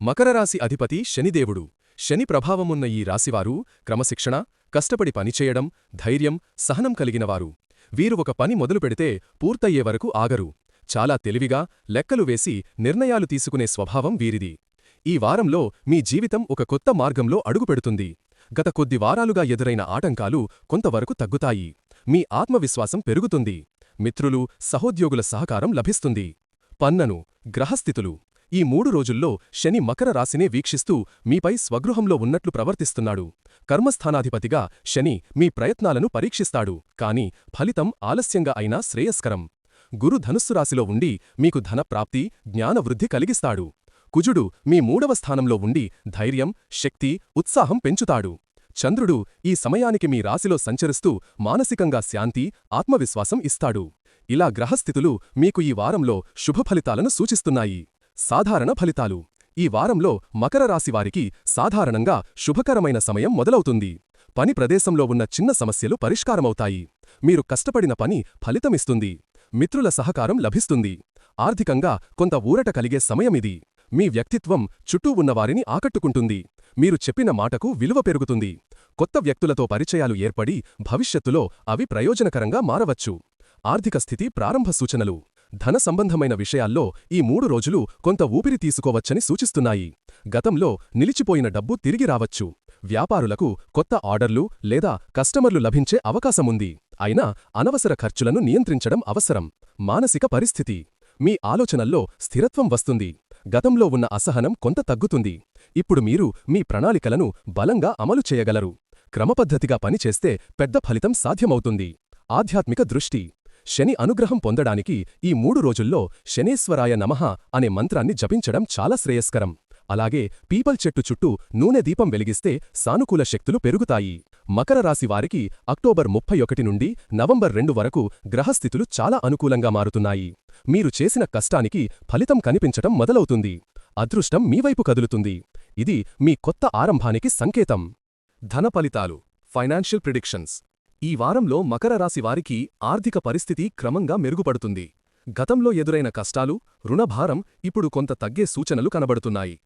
మకరరాశి అధిపతి శనిదేవుడు. శని ప్రభావమున్న ఈ రాశివారు క్రమశిక్షణ కష్టపడి పనిచేయడం ధైర్యం సహనం కలిగినవారు. వీరు ఒక పని మొదలుపెడితే పూర్తయ్యే వరకు ఆగరు. చాలా తెలివిగా లెక్కలు వేసి నిర్ణయాలు తీసుకునే స్వభావం వీరిది. ఈ వారంలో మీ జీవితం ఒక కొత్త మార్గంలో అడుగుపెడుతుంది. గత కొద్ది వారాలుగా ఎదురైన ఆటంకాలు కొంతవరకు తగ్గుతాయి. మీ ఆత్మవిశ్వాసం పెరుగుతుంది. మిత్రులు సహోద్యోగుల సహకారం లభిస్తుంది. పన్నను గ్రహస్థితులు. ఈ మూడు రోజుల్లో శని మకర రాశినే వీక్షిస్తూ మీపై స్వగృహంలో ఉన్నట్లు ప్రవర్తిస్తున్నాడు. కర్మస్థానాధిపతిగా శని మీ ప్రయత్నాలను పరీక్షిస్తాడు. కాని ఫలితం ఆలస్యంగా అయినా శ్రేయస్కరం. గురు ధనుస్సు రాశిలో ఉండి మీకు ధనప్రాప్తి జ్ఞానవృద్ధి కలిగిస్తాడు. కుజుడు మీ మూడవ స్థానంలో ఉండి ధైర్యం శక్తి ఉత్సాహం పెంచుతాడు. చంద్రుడు ఈ సమయానికి మీ రాశిలో సంచరిస్తూ మానసికంగా శాంతి ఆత్మవిశ్వాసం ఇస్తాడు. ఇలా గ్రహస్థితులు మీకు ఈ వారంలో శుభఫలితాలను సూచిస్తున్నాయి. సాధారణ ఫలితాలు. ఈ వారంలో మకర రాశివారికి సాధారణంగా శుభకరమైన సమయం మొదలవుతుంది. పని ప్రదేశంలో ఉన్న చిన్న సమస్యలు పరిష్కారమవుతాయి. మీరు కష్టపడిన పని ఫలితమిస్తుంది. మిత్రుల సహకారం లభిస్తుంది. ఆర్థికంగా కొంత ఊరట కలిగే సమయమిది మీ వ్యక్తిత్వం చుట్టూ ఉన్నవారిని ఆకట్టుకుంటుంది. మీరు చెప్పిన మాటకు విలువ పెరుగుతుంది. కొత్త వ్యక్తులతో పరిచయాలు ఏర్పడి భవిష్యత్తులో అవి ప్రయోజనకరంగా మారవచ్చు. ఆర్థిక స్థితి ప్రారంభ సూచనలు. ధన సంబంధమైన విషయాల్లో ఈ మూడు రోజులు కొంత ఊపిరి తీసుకోవచ్చని సూచిస్తున్నాయి. గతంలో నిలిచిపోయిన డబ్బు తిరిగి రావచ్చు. వ్యాపారులకు కొత్త ఆర్డర్లు లేదా కస్టమర్లు లభించే అవకాశముంది. అయినా అనవసర ఖర్చులను నియంత్రించడం అవసరం. మానసిక పరిస్థితి. మీ ఆలోచనల్లో స్థిరత్వం వస్తుంది. గతంలో ఉన్న అసహనం కొంత తగ్గుతుంది. ఇప్పుడు మీరు మీ ప్రణాళికలను బలంగా అమలు చేయగలరు. క్రమపద్ధతిగా పనిచేస్తే పెద్ద ఫలితం సాధ్యమవుతుంది. ఆధ్యాత్మిక దృష్టి. శని అనుగ్రహం పొందడానికి ఈ మూడు రోజుల్లో శనేశ్వరాయ నమః అనే మంత్రాన్ని జపించడం చాలా శ్రేయస్కరం. అలాగే పీపల్ చెట్టు చుట్టూ నూనె దీపం వెలిగిస్తే సానుకూల శక్తులు పెరుగుతాయి. మకర రాశి వారికి అక్టోబర్ ముప్పై ఒకటి నుండి నవంబర్ రెండు వరకు గ్రహస్థితులు చాలా అనుకూలంగా మారుతున్నాయి. మీరు చేసిన కష్టానికి ఫలితం కనిపించటం మొదలవుతుంది. అదృష్టం మీవైపు కదులుతుంది. ఇది మీ కొత్త ఆరంభానికి సంకేతం. ధన ఫలితాలు. Financial predictions. ఈ వారంలో మకర రాశి వారికి ఆర్థిక పరిస్థితి క్రమంగా మెరుగుపడుతుంది. గతంలో ఎదురైన కష్టాలు రుణభారం ఇప్పుడు కొంత తగ్గే సూచనలు కనబడుతున్నాయి.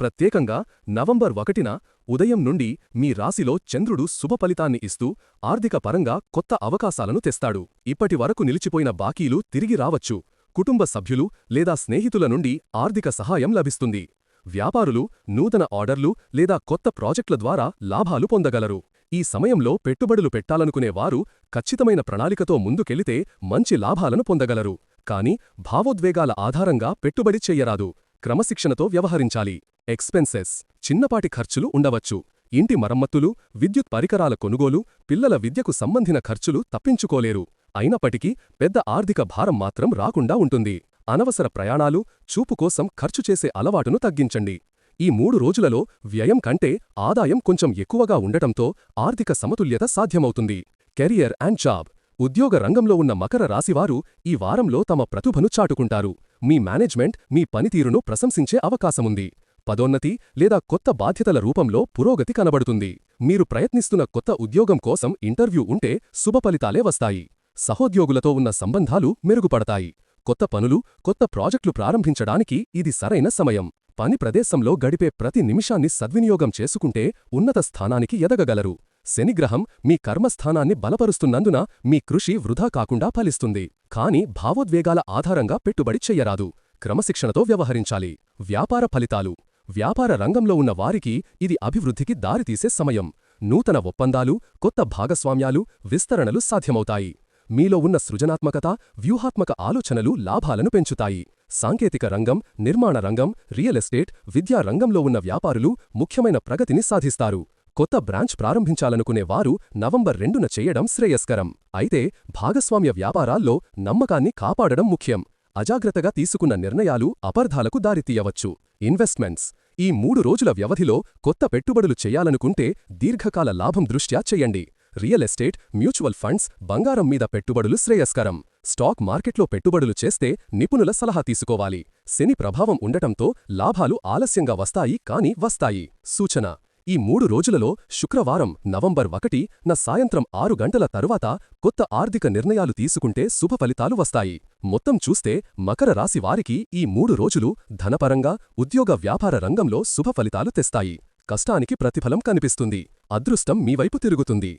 ప్రత్యేకంగా నవంబర్ ఒకటిన ఉదయం నుండి మీ రాశిలో చంద్రుడు శుభ ఫలితాన్ని ఇస్తూ ఆర్థిక పరంగా కొత్త అవకాశాలను తెస్తాడు. ఇప్పటి వరకు నిలిచిపోయిన బాకీలు తిరిగి రావచ్చు. కుటుంబ సభ్యులు లేదా స్నేహితుల నుండి ఆర్థిక సహాయం లభిస్తుంది. వ్యాపారులు నూతన ఆర్డర్లు లేదా కొత్త ప్రాజెక్టుల ద్వారా లాభాలు పొందగలరు. ఈ సమయంలో పెట్టుబడులు పెట్టాలనుకునే వారు ఖచ్చితమైన ప్రణాళికతో ముందుకెళితే మంచి లాభాలను పొందగలరు. కాని భావోద్వేగాల ఆధారంగా పెట్టుబడి చెయ్యరాదు క్రమశిక్షణతో వ్యవహరించాలి. ఎక్స్పెన్సెస్ చిన్నపాటి ఖర్చులు ఉండవచ్చు. ఇంటి మరమ్మత్తులు విద్యుత్ పరికరాల కొనుగోలు పిల్లల విద్యకు సంబంధిన ఖర్చులు తప్పించుకోలేరు. అయినప్పటికీ పెద్ద ఆర్థిక భారం మాత్రం రాకుండా ఉంటుంది. అనవసర ప్రయాణాలు చూపు కోసం ఖర్చు చేసే అలవాటును తగ్గించండి. ఈ మూడు రోజులలో వ్యయం కంటే ఆదాయం కొంచెం ఎక్కువగా ఉండటంతో ఆర్థిక సమతుల్యత సాధ్యమవుతుంది. Career and job. ఉద్యోగ రంగంలో ఉన్న మకర రాశివారు ఈ వారంలో తమ ప్రతిభను చాటుకుంటారు. మీ మేనేజ్మెంట్ మీ పనితీరును ప్రశంసించే అవకాశముంది. పదోన్నతి లేదా కొత్త బాధ్యతల రూపంలో పురోగతి కనబడుతుంది. మీరు ప్రయత్నిస్తున్న కొత్త ఉద్యోగం కోసం ఇంటర్వ్యూ ఉంటే శుభఫలితాలే వస్తాయి. సహోద్యోగులతో ఉన్న సంబంధాలు మెరుగుపడతాయి. కొత్త పనులు కొత్త ప్రాజెక్టులు ప్రారంభించడానికి ఇది సరైన సమయం. పని ప్రదేశంలో గడిపే ప్రతి నిమిషాన్ని సద్వినియోగం చేసుకుంటే ఉన్నత స్థానానికి ఎదగగలరు. శనిగ్రహం మీ కర్మస్థానాన్ని బలపరుస్తున్నందున మీ కృషి వృధా కాకుండా ఫలిస్తుంది. కాని భావోద్వేగాల ఆధారంగా పెట్టుబడి చెయ్యరాదు క్రమశిక్షణతో వ్యవహరించాలి. వ్యాపార ఫలితాలు. వ్యాపార రంగంలో ఉన్న వారికి ఇది అభివృద్ధికి దారితీసే సమయం. నూతన ఒప్పందాలు కొత్త భాగస్వామ్యాలు విస్తరణలు సాధ్యమవుతాయి. మీలో ఉన్న సృజనాత్మకత వ్యూహాత్మక ఆలోచనలు లాభాలను పెంచుతాయి. సాంకేతిక రంగం నిర్మాణ రంగం రియల్ ఎస్టేట్ విద్యా రంగంలో ఉన్న వ్యాపారులు ముఖ్యమైన ప్రగతిని సాధిస్తారు. కొత్త బ్రాంచ్ ప్రారంభించాలనుకునే వారు నవంబర్ రెండున చేయడం శ్రేయస్కరం. అయితే భాగస్వామ్య వ్యాపారాల్లో నమ్మకాన్ని కాపాడడం ముఖ్యం. అజాగ్రత్తగా తీసుకున్న నిర్ణయాలు అపర్ధాలకు దారితీయవచ్చు. ఇన్వెస్ట్మెంట్స్. ఈ మూడు రోజుల వ్యవధిలో కొత్త పెట్టుబడులు చేయాలనుకుంటే దీర్ఘకాల లాభం దృష్ట్యా చెయ్యండి రియల్ ఎస్టేట్ మ్యూచువల్ ఫండ్స్ బంగారం మీద పెట్టుబడులు శ్రేయస్కరం. స్టాక్ మార్కెట్లో పెట్టుబడులు చేస్తే నిపుణుల సలహా తీసుకోవాలి. శని ప్రభావం ఉండటంతో లాభాలు ఆలస్యంగా వస్తాయి కాని వస్తాయి. సూచన ఈ మూడు రోజులలో శుక్రవారం నవంబర్ ఒకటి న సాయంత్రం ఆరు గంటల తరువాత కొత్త ఆర్థిక నిర్ణయాలు తీసుకుంటే శుభ ఫలితాలు వస్తాయి. మొత్తం చూస్తే మకర రాశి వారికి ఈ మూడు రోజులు ధనపరంగా ఉద్యోగ వ్యాపార రంగంలో శుభ ఫలితాలు తెస్తాయి. కష్టానికి ప్రతిఫలం కనిపిస్తుంది. అదృష్టం మీ వైపు తిరుగుతుంది.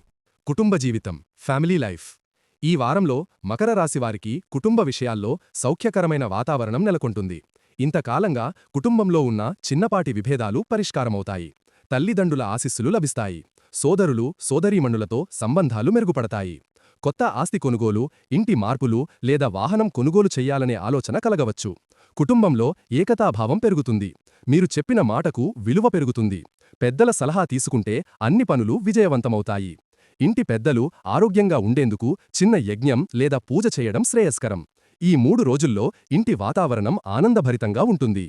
కుటుంబ జీవితం ఫ్యామిలీ లైఫ్. ఈ వారంలో మకర రాశివారికి కుటుంబ విషయాల్లో సౌఖ్యకరమైన వాతావరణం నెలకొంటుంది. ఇంతకాలంగా కుటుంబంలో ఉన్న చిన్నపాటి విభేదాలు పరిష్కారమవుతాయి. తల్లిదండ్రుల ఆశీస్సులు లభిస్తాయి. సోదరులు సోదరీమణులతో సంబంధాలు మెరుగుపడతాయి. కొత్త ఆస్తి కొనుగోలు ఇంటి మార్పులు లేదా వాహనం కొనుగోలు చెయ్యాలనే ఆలోచన కలగవచ్చు. కుటుంబంలో ఏకతాభావం పెరుగుతుంది. మీరు చెప్పిన మాటకు విలువ పెరుగుతుంది. పెద్దల సలహా తీసుకుంటే అన్ని పనులు విజయవంతమవుతాయి. ఇంటి పెద్దలు ఆరోగ్యంగా ఉండేందుకు చిన్న యజ్ఞం లేదా పూజ చేయడం శ్రేయస్కరం. ఈ మూడు రోజుల్లో ఇంటి వాతావరణం ఆనందభరితంగా ఉంటుంది.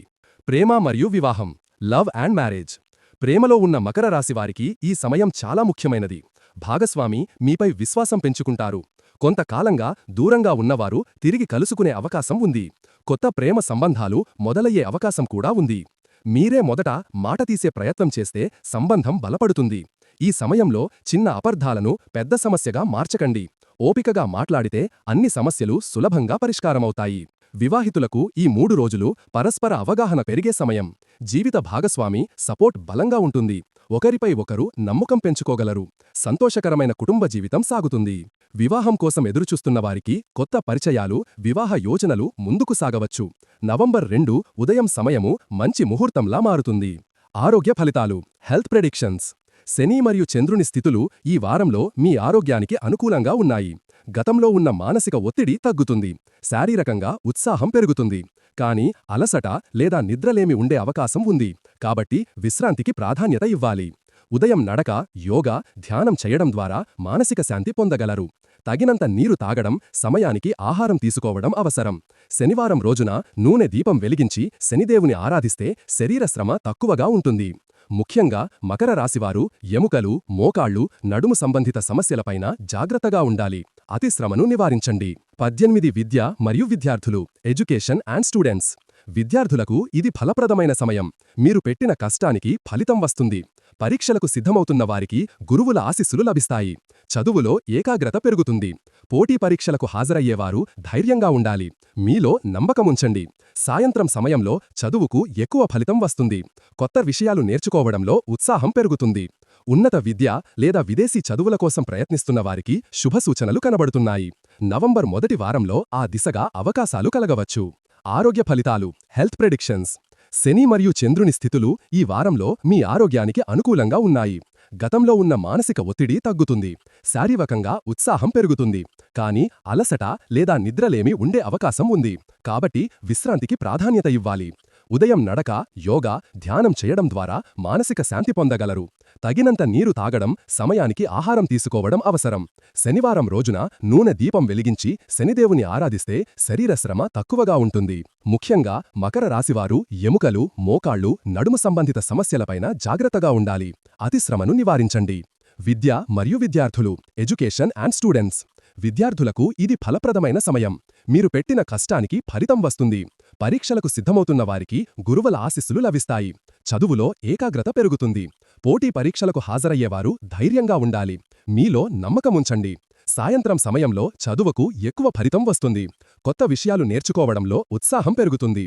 ప్రేమ మరియు వివాహం లవ్ అండ్ మ్యారేజ్. ప్రేమలో ఉన్న మకర రాశివారికి ఈ సమయం చాలా ముఖ్యమైనది. భాగస్వామి మీపై విశ్వాసం పెంచుకుంటారు. కొంతకాలంగా దూరంగా ఉన్నవారు తిరిగి కలుసుకునే అవకాశం ఉంది. కొత్త ప్రేమ సంబంధాలు మొదలయ్యే అవకాశం కూడా ఉంది. మీరే మొదట మాట తీసే ప్రయత్నం చేస్తే సంబంధం బలపడుతుంది. ఈ సమయంలో చిన్న అపర్ధాలను పెద్ద సమస్యగా మార్చకండి. ఓపికగా మాట్లాడితే అన్ని సమస్యలు సులభంగా పరిష్కారమవుతాయి. వివాహితులకు ఈ మూడు రోజులు పరస్పర అవగాహన పెరిగే సమయం. జీవిత భాగస్వామి సపోర్ట్ బలంగా ఉంటుంది. ఒకరిపై ఒకరు నమ్మకం పెంచుకోగలరు. సంతోషకరమైన కుటుంబ జీవితం సాగుతుంది. వివాహం కోసం ఎదురుచూస్తున్న వారికి కొత్త పరిచయాలు వివాహ యోజనలు ముందుకు సాగవచ్చు. నవంబర్ రెండు ఉదయం సమయము మంచి ముహూర్తంలా మారుతుంది. ఆరోగ్య ఫలితాలు. Health predictions. శని మరియు చంద్రుని స్థితులు ఈ వారంలో మీ ఆరోగ్యానికి అనుకూలంగా ఉన్నాయి. గతంలో ఉన్న మానసిక ఒత్తిడి తగ్గుతుంది. శారీరకంగా ఉత్సాహం పెరుగుతుంది. కానీ అలసట లేదా నిద్రలేమి ఉండే అవకాశం ఉంది. కాబట్టి విశ్రాంతికి ప్రాధాన్యత ఇవ్వాలి. ఉదయం నడక యోగా ధ్యానం చేయడం ద్వారా మానసిక శాంతి పొందగలరు. తగినంత నీరు తాగడం సమయానికి ఆహారం తీసుకోవడం అవసరం. శనివారం రోజున నూనె దీపం వెలిగించి శనిదేవుని ఆరాధిస్తే శరీర శ్రమ తక్కువగా ఉంటుంది. ముఖ్యంగా మకర రాశివారు ఎముకలు మోకాళ్ళు నడుము సంబంధిత సమస్యలపైన జాగ్రత్తగా ఉండాలి. అతిశ్రమను నివారించండి. పద్దెనిమిది విద్య మరియు విద్యార్థులు ఎడ్యుకేషన్ అండ్ స్టూడెంట్స్. విద్యార్థులకు ఇది ఫలప్రదమైన సమయం. మీరు పెట్టిన కష్టానికి ఫలితం వస్తుంది. పరీక్షలకు సిద్ధమవుతున్న వారికి గురువుల ఆశీస్సులు లభిస్తాయి. చదువులో ఏకాగ్రత పెరుగుతుంది. పోటీ పరీక్షలకు హాజరయ్యేవారు ధైర్యంగా ఉండాలి. మీలో నమ్మకముంచండి. సాయంత్రం సమయంలో చదువుకు ఎక్కువ ఫలితం వస్తుంది. కొత్త విషయాలు నేర్చుకోవడంలో ఉత్సాహం పెరుగుతుంది. ఉన్నత విద్య లేదా విదేశీ చదువుల కోసం ప్రయత్నిస్తున్న వారికి శుభసూచనలు కనబడుతున్నాయి. నవంబర్ మొదటి వారంలో ఆ దిశగా అవకాశాలు కలగవచ్చు. ఆరోగ్య ఫలితాలు హెల్త్ ప్రెడిక్షన్స్. శని మరియు చంద్రుని స్థితులు ఈ వారంలో మీ ఆరోగ్యానికి అనుకూలంగా ఉన్నాయి. గతంలో ఉన్న మానసిక ఒత్తిడి తగ్గుతుంది. శారీరకంగా ఉత్సాహం పెరుగుతుంది. కానీ అలసట లేదా నిద్రలేమి ఉండే అవకాశం ఉంది. కాబట్టి విశ్రాంతికి ప్రాధాన్యత ఇవ్వాలి. ఉదయం నడక యోగా ధ్యానం చేయడం ద్వారా మానసిక శాంతి పొందగలరు. తగినంత నీరు తాగడం సమయానికి ఆహారం తీసుకోవడం అవసరం. శనివారం రోజున నూనె దీపం వెలిగించి శనిదేవుని ఆరాధిస్తే శరీరశ్రమ తక్కువగా ఉంటుంది. ముఖ్యంగా మకర రాశివారు ఎముకలు మోకాళ్ళు నడుము సంబంధిత సమస్యలపైన జాగ్రత్తగా ఉండాలి. అతిశ్రమను నివారించండి. విద్య మరియు విద్యార్థులు ఎడ్యుకేషన్ అండ్ స్టూడెంట్స్. విద్యార్థులకు ఇది ఫలప్రదమైన సమయం. మీరు పెట్టిన కష్టానికి ఫలితం వస్తుంది. పరీక్షలకు సిద్ధమవుతున్న వారికి గురువుల ఆశీస్సులు లభిస్తాయి. చదువులో ఏకాగ్రత పెరుగుతుంది. పోటీ పరీక్షలకు హాజరయ్యేవారు ధైర్యంగా ఉండాలి. మీలో నమ్మకముంచండి. సాయంత్రం సమయంలో చదువుకు ఎక్కువ ఫలితం వస్తుంది. కొత్త విషయాలు నేర్చుకోవడంలో ఉత్సాహం పెరుగుతుంది.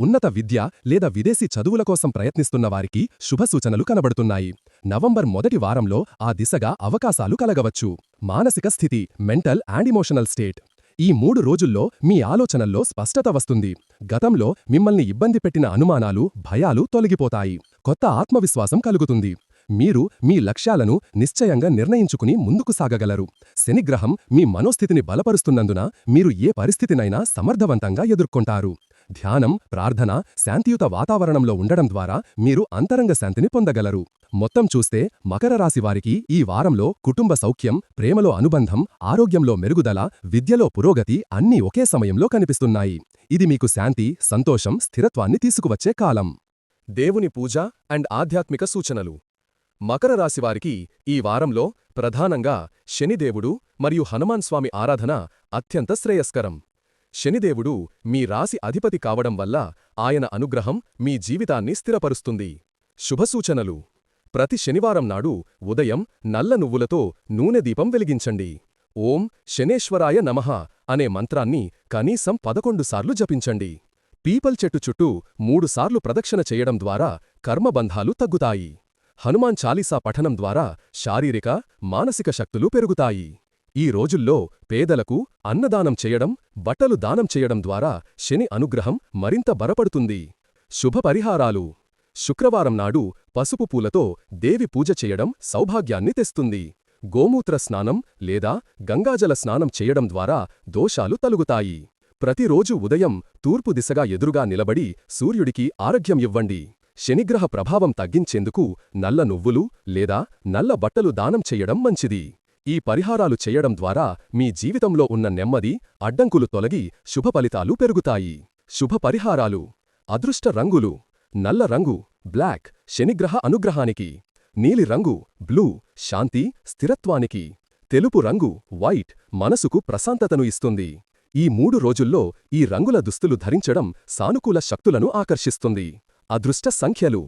ఉన్నత విద్య లేదా విదేశీ చదువుల కోసం ప్రయత్నిస్తున్న వారికి శుభసూచనలు కనబడుతున్నాయి. నవంబర్ మొదటి వారంలో ఆ దిశగా అవకాశాలు కలగవచ్చు. మానసిక స్థితి మెంటల్ అండ్ ఇమోషనల్ స్టేట్. ఈ మూడు రోజుల్లో మీ ఆలోచనల్లో స్పష్టత వస్తుంది. గతంలో మిమ్మల్ని ఇబ్బంది పెట్టిన అనుమానాలు భయాలు తొలగిపోతాయి. కొత్త ఆత్మవిశ్వాసం కలుగుతుంది. మీరు మీ లక్ష్యాలను నిశ్చయంగా నిర్ణయించుకుని ముందుకు సాగగలరు. శనిగ్రహం మీ మనోస్థితిని బలపరుస్తున్నందున మీరు ఏ పరిస్థితినైనా సమర్థవంతంగా ఎదుర్కొంటారు. ధ్యానం ప్రార్థన శాంతియుత వాతావరణంలో ఉండడం ద్వారా మీరు అంతరంగ శాంతిని పొందగలరు. మొత్తం చూస్తే మకర రాశి వారికి ఈ వారంలో కుటుంబ సౌఖ్యం ప్రేమలో అనుబంధం ఆరోగ్యంలో మెరుగుదల విద్యలో పురోగతి అన్నీ ఒకే సమయంలో కనిపిస్తున్నాయి. ఇది మీకు శాంతి సంతోషం స్థిరత్వాన్ని తీసుకువచ్చే కాలం. దేవుని పూజ అండ్ ఆధ్యాత్మిక సూచనలు. మకర రాశివారికి ఈ వారంలో ప్రధానంగా శనిదేవుడు మరియు హనుమాన్ స్వామి ఆరాధన అత్యంత శ్రేయస్కరం. శనిదేవుడు మీ రాశి అధిపతి కావడం వల్ల ఆయన అనుగ్రహం మీ జీవితాన్ని స్థిరపరుస్తుంది. శుభసూచనలు ప్రతి శనివారం నాడు ఉదయం నల్ల నువ్వులతో నూనె దీపం వెలిగించండి. ఓం శనేశ్వరాయ నమః అనే మంత్రాన్ని కనీసం పదకొండుసార్లు జపించండి. పీపల్ చెట్టు చుట్టూ మూడుసార్లు ప్రదక్షిణ చేయడం ద్వారా కర్మబంధాలు తగ్గుతాయి. హనుమాన్ చాలీసా పఠనం ద్వారా శారీరక మానసిక శక్తులు పెరుగుతాయి. ఈ రోజుల్లో పేదలకు అన్నదానం చేయడం బట్టలు దానం చేయడం ద్వారా శని అనుగ్రహం మరింత బలపడుతుంది. శుభపరిహారాలు. శుక్రవారం నాడు పసుపు పూలతో దేవి పూజ చేయడం సౌభాగ్యాన్ని తెస్తుంది. గోమూత్ర స్నానం లేదా గంగాజల స్నానం చేయడం ద్వారా దోషాలు తలుగుతాయి. ప్రతిరోజు ఉదయం తూర్పు దిశగా ఎదురుగా నిలబడి సూర్యుడికి ఆరోగ్యం ఇవ్వండి. శనిగ్రహ ప్రభావం తగ్గించేందుకు నల్ల నువ్వులు లేదా నల్ల బట్టలు దానం చెయ్యడం మంచిది. ఈ పరిహారాలు చేయడం ద్వారా మీ జీవితంలో ఉన్న నెమ్మది అడ్డంకులు తొలగి శుభ ఫలితాలు పెరుగుతాయి. శుభ పరిహారాలు. అదృష్ట రంగులు. నల్ల రంగు బ్లాక్ శనిగ్రహ అనుగ్రహానికి నీలి రంగు బ్లూ శాంతి స్థిరత్వానికి తెలుపు రంగు వైట్ మనసుకు ప్రశాంతతను ఇస్తుంది. ఈ మూడు రోజుల్లో ఈ రంగుల దుస్తులు ధరించడం సానుకూల శక్తులను ఆకర్షిస్తుంది. అదృష్ట సంఖ్యలు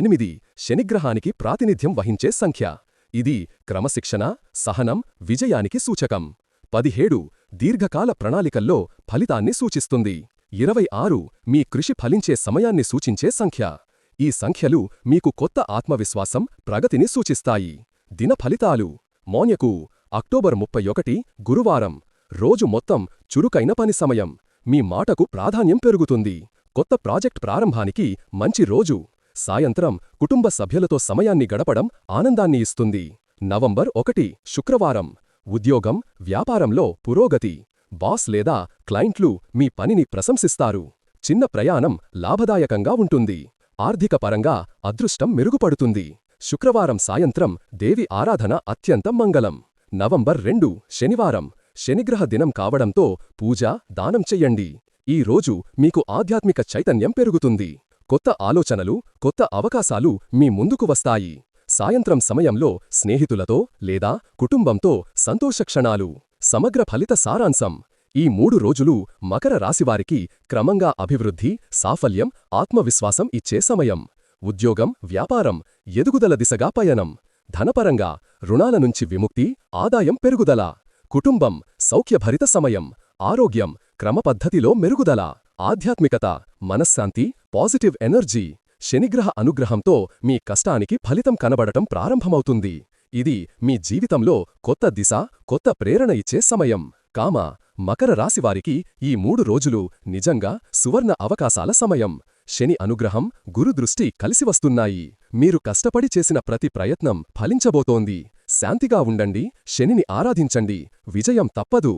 ఎనిమిది శనిగ్రహానికి ప్రాతినిధ్యం వహించే సంఖ్య. ఇది క్రమశిక్షణ సహనం విజయానికి సూచకం. పదిహేడు దీర్ఘకాల ప్రణాళికల్లో ఫలితాన్ని సూచిస్తుంది. ఇరవై ఆరు మీ కృషి ఫలించే సమయాన్ని సూచించే సంఖ్య. ఈ సంఖ్యలు మీకు కొత్త ఆత్మవిశ్వాసం ప్రగతిని సూచిస్తాయి. దిన ఫలితాలు. మోన్యకు అక్టోబర్ ముప్పై ఒకటి గురువారం. రోజు మొత్తం చురుకైన పని సమయం. మీ మాటకు ప్రాధాన్యం పెరుగుతుంది. కొత్త ప్రాజెక్ట్ ప్రారంభానికి మంచి రోజు. సాయంత్రం కుటుంబ సభ్యులతో సమయాన్ని గడపడం ఆనందాన్ని ఇస్తుంది. నవంబర్ ఒకటి శుక్రవారం. ఉద్యోగం వ్యాపారంలో పురోగతి. బాస్ లేదా క్లయింట్లు మీ పనిని ప్రశంసిస్తారు. చిన్న ప్రయాణం లాభదాయకంగా ఉంటుంది. ఆర్థిక పరంగా అదృష్టం మెరుగుపడుతుంది. శుక్రవారం సాయంత్రం దేవి ఆరాధన అత్యంత మంగళం. నవంబర్ రెండు శనివారం. శనిగ్రహ దినం కావడంతో పూజ దానం చెయ్యండి. ఈ రోజు మీకు ఆధ్యాత్మిక చైతన్యం పెరుగుతుంది. కొత్త ఆలోచనలు కొత్త అవకాశాలు మీ ముందుకు వస్తాయి. సాయంత్రం సమయంలో స్నేహితులతో లేదా కుటుంబంతో సంతోషక్షణాలు. సమగ్ర ఫలిత సారాంశం. ఈ మూడు రోజులు మకర రాశివారికి క్రమంగా అభివృద్ధి సాఫల్యం ఆత్మవిశ్వాసం ఇచ్చే సమయం. ఉద్యోగం వ్యాపారం ఎదుగుదల దిశగా పయనం. ధనపరంగా రుణాల నుంచి విముక్తి ఆదాయం పెరుగుదల. కుటుంబం సౌఖ్యభరిత సమయం. ఆరోగ్యం క్రమపద్ధతిలో మెరుగుదల. ఆధ్యాత్మికత మనశ్శాంతి పాజిటివ్ ఎనర్జీ. శనిగ్రహ అనుగ్రహంతో మీ కష్టానికి ఫలితం కనబడటం ప్రారంభమవుతుంది. ఇది మీ జీవితంలో కొత్త దిశ కొత్త ప్రేరణ ఇచ్చే సమయం. కామ మకర రాశివారికి ఈ మూడు రోజులు నిజంగా సువర్ణ అవకాశాల సమయం. శని అనుగ్రహం గురుదృష్టి కలిసి వస్తున్నాయి. మీరు కష్టపడి చేసిన ప్రతి ప్రయత్నం ఫలించబోతోంది. శాంతిగా ఉండండి శనిని ఆరాధించండి. విజయం తప్పదు.